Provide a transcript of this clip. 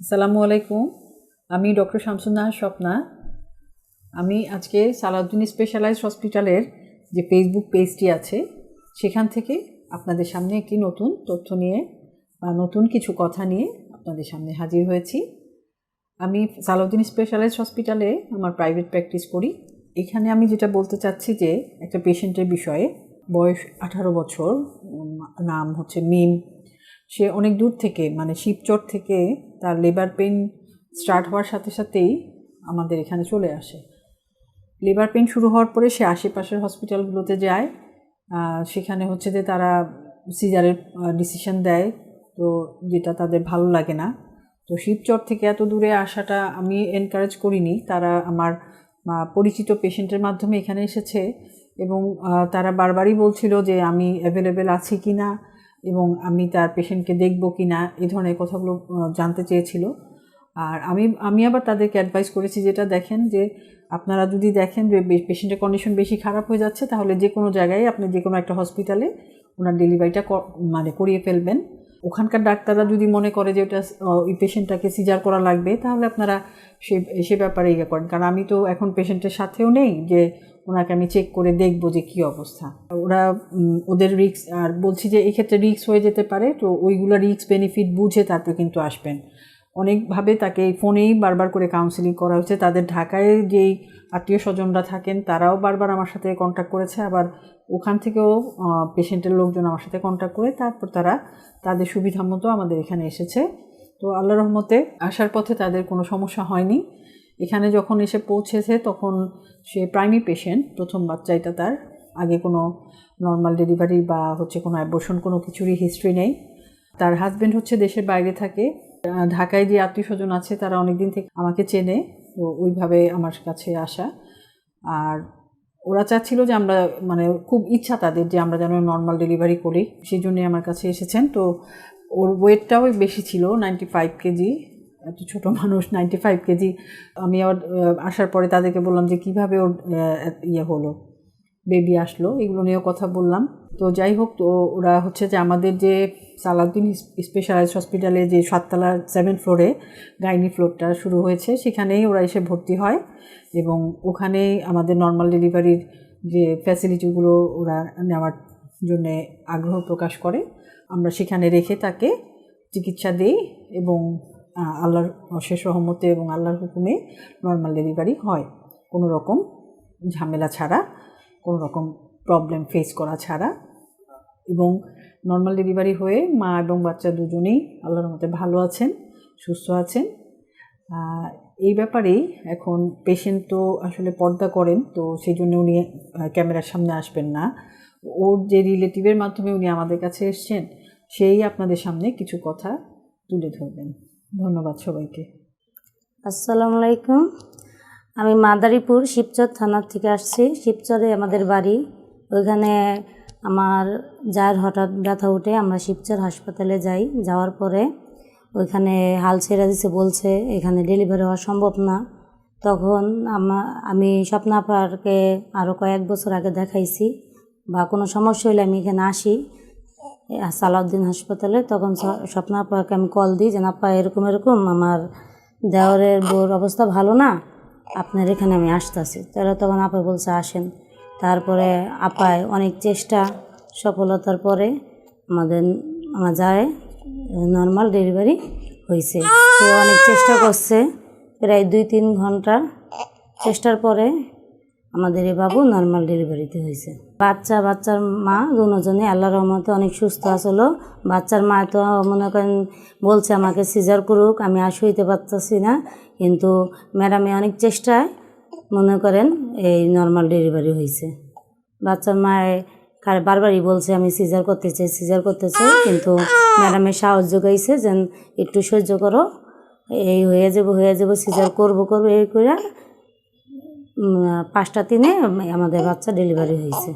আসসালামু আলাইকুম। আমি ডক্টর শামসুন্নাহার স্বপ্না। আমি আজকে সালাউদ্দিন স্পেশালাইজড হসপিটালের যে ফেসবুক পেজটি আছে, সেখান থেকে আপনাদের সামনে একটি নতুন তথ্য নিয়ে বা নতুন কিছু কথা নিয়ে আপনাদের সামনে হাজির হয়েছি। আমি সালাউদ্দিন স্পেশালাইজড হসপিটালে আমার প্রাইভেট প্র্যাকটিস করি। এখানে আমি যেটা বলতে চাচ্ছি যে, একটা পেশেন্টের বিষয়ে বয়স আঠারো বছর নাম হচ্ছে মিম সে অনেক দূর থেকে মানে শিবচর থেকে তার লেবার পেন স্টার্ট হওয়ার সাথে সাথেই আমাদের এখানে চলে আসে। লেবার পেন শুরু হওয়ার পরে সে আশেপাশের হসপিটালগুলোতে যায় সেখানে হচ্ছে যে তারা সিজারের ডিসিশন দেয়, তো যেটা তাদের ভালো লাগে না। তো শিবচর থেকে এত দূরে আসাটা আমি এনকারেজ করিনি। তারা আমার পরিচিত পেশেন্টের মাধ্যমে এখানে এসেছে এবং তারা বারবারই বলছিল যে আমি অ্যাভেলেবেল আছি কি না এবং আমি তার পেশেন্টকে দেখব কি না এই ধরনের কথাগুলো জানতে চেয়েছিল। আর আমি আমি আবার তাদেরকে অ্যাডভাইস করেছি যেটা দেখেন যে, আপনারা যদি দেখেন যে পেশেন্টের কন্ডিশন বেশি খারাপ হয়ে যাচ্ছে, তাহলে যে কোনো জায়গায় আপনি যে কোনো একটা হসপিটালে ওনার ডেলিভারিটা মানে করিয়ে ফেলবেন। ওখানকার ডাক্তাররা যদি মনে করে যে ওটা ওই পেশেন্টটাকে সিজার করা লাগবে, তাহলে আপনারা সে সে ব্যাপারে ইয়ে করেন। কারণ আমি তো এখন পেশেন্টের সাথেও নেই যে ওনাকে আমি চেক করে দেখব যে কী অবস্থা। ওরা ওদের রিক্স আর বলছি যে এক্ষেত্রে রিক্স হয়ে যেতে পারে, তো ওইগুলো রিক্স বেনিফিট বুঝে তারপর কিন্তু আসবেন। অনেকভাবে তাকে ফোনেই বারবার করে কাউন্সিলিং করা হয়েছে। তাদের ঢাকায় যেই আত্মীয় স্বজনরা থাকেন, তারাও বারবার আমার সাথে কন্ট্যাক্ট করেছে। আবার ওখান থেকেও পেশেন্টের লোকজন আমার সাথে কন্ট্যাক্ট করে তারপর তারা তাদের সুবিধা মতো আমাদের এখানে এসেছে। তো আল্লাহ রহমতে আসার পথে তাদের কোনো সমস্যা হয়নি। এখানে যখন এসে পৌঁছেছে, তখন সে প্রাইমি পেশেন্ট প্রথম বাচ্চাইটা তার। আগে কোনো নর্মাল ডেলিভারি বা হচ্ছে কোনো অ্যাবর্শন কোনো কিছুরই হিস্ট্রি নেই। তার হাজব্যান্ড হচ্ছে দেশের বাইরে থাকে। ঢাকায় যে আত্মীয় স্বজন আছে, তারা অনেক দিন থেকে আমাকে চেনে, তো ওইভাবে আমার কাছে আসা। আর ওরা চাচ্ছিল যে আমরা মানে খুব ইচ্ছা তাদের যে আমরা যেন নর্মাল ডেলিভারি করি। সেই জন্যই আমার কাছে এসেছেন। তো ওর ওয়েটটাও বেশি ছিল নাইনটি ফাইভ কেজি এত ছোটো মানুষ নাইনটি ফাইভ কেজি আমি আবার আসার পরে তাদেরকে বললাম যে কীভাবে ওর ইয়ে হলো বেবি আসলো, এগুলো নিয়েও কথা বললাম। তো যাই হোক, তো ওরা হচ্ছে যে আমাদের যে সালাউদ্দিন স্পেশালাইজড হসপিটালে যে সাততলা সেভেন ফ্লোরে গাইনি ফ্লোরটা শুরু হয়েছে, সেখানেই ওরা এসে ভর্তি হয় এবং ওখানেই আমাদের নর্মাল ডেলিভারির যে ফ্যাসিলিটিগুলো ওরা নেওয়ার জন্যে আগ্রহ প্রকাশ করে। আমরা সেখানে রেখে তাকে চিকিৎসা দিই এবং আল্লাহর অশেষ রহমতে এবং আল্লাহর হুকুমে নর্মাল ডেলিভারি হয়। কোনো রকম ঝামেলা ছাড়া, কোনো রকম প্রবলেম ফেস করা ছাড়া। এবং নর্মাল ডেলিভারি হয়ে মা এবং বাচ্চা দুজনেই আল্লাহর মতে ভালো আছেন, সুস্থ আছেন। এই ব্যাপারেই এখন পেশেন্ট তো আসলে পর্দা করেন, তো সেই জন্য উনি ক্যামেরার সামনে আসবেন না। ওর যে রিলেটিভের মাধ্যমে উনি আমাদের কাছে এসছেন, সেই আপনাদের সামনে কিছু কথা তুলে ধরবেন। ধন্যবাদ সবাইকে। আসসালামু আলাইকুম। আমি মাদারীপুর শিবচর থানার থেকে আসছি। শিবচরে আমাদের বাড়ি। ওইখানে আমার যার হঠাৎ ব্যথা উঠে আমরা শিবচর হাসপাতালে যাই, যাওয়ার পরে ওইখানে হাল ছেড়ে দিছে, বলছে এখানে ডেলিভারি হওয়া সম্ভব না। তখন আমা, আমি স্বপ্নাপারকে আরও কয়েক বছর আগে দেখাইছি, বা কোনো সমস্যা হলে আমি এখানে আসি সালাউদ্দিন হাসপাতালে। তখন স- স্বপ্না আপাকে আমি কল দিই যে আপা এরকম এরকম, আমার দেওয়ারের বউর অবস্থা ভালো না, আপনার এখানে আমি আসতেছি। তাহলে তখন আপা বলছে, আসেন। তারপরে আপায় অনেক চেষ্টা সফলতার পরে আমাদের, আমার যায় নর্মাল ডেলিভারি হয়েছে সে অনেক চেষ্টা করছে, প্রায় দুই তিন ঘণ্টা চেষ্টার পরে আমাদের এ বাবু নর্মাল ডেলিভারিতে হয়েছে বাচ্চা, বাচ্চার মা দুজনে আল্লাহ রহমতে অনেক সুস্থ আসলো। বাচ্চার মা তো মনে করেন বলছে আমাকে সিজার করুক, আমি আর সইতে পারতেছি না। কিন্তু ম্যাডামে অনেক চেষ্টায় মনে করেন এই নর্মাল ডেলিভারি হয়েছে বাচ্চার মায়ে বারবারই বলছে, আমি সিজার করতে চাই সিজার করতে চাই, কিন্তু ম্যাডামের সাহস যোগাইছে যেন একটু সহ্য করো। এই হয়ে যাব হয়ে যাব সিজার করব, করব, এই করে পাঁচটা দিনে আমাদের বাচ্চা ডেলিভারি হয়েছে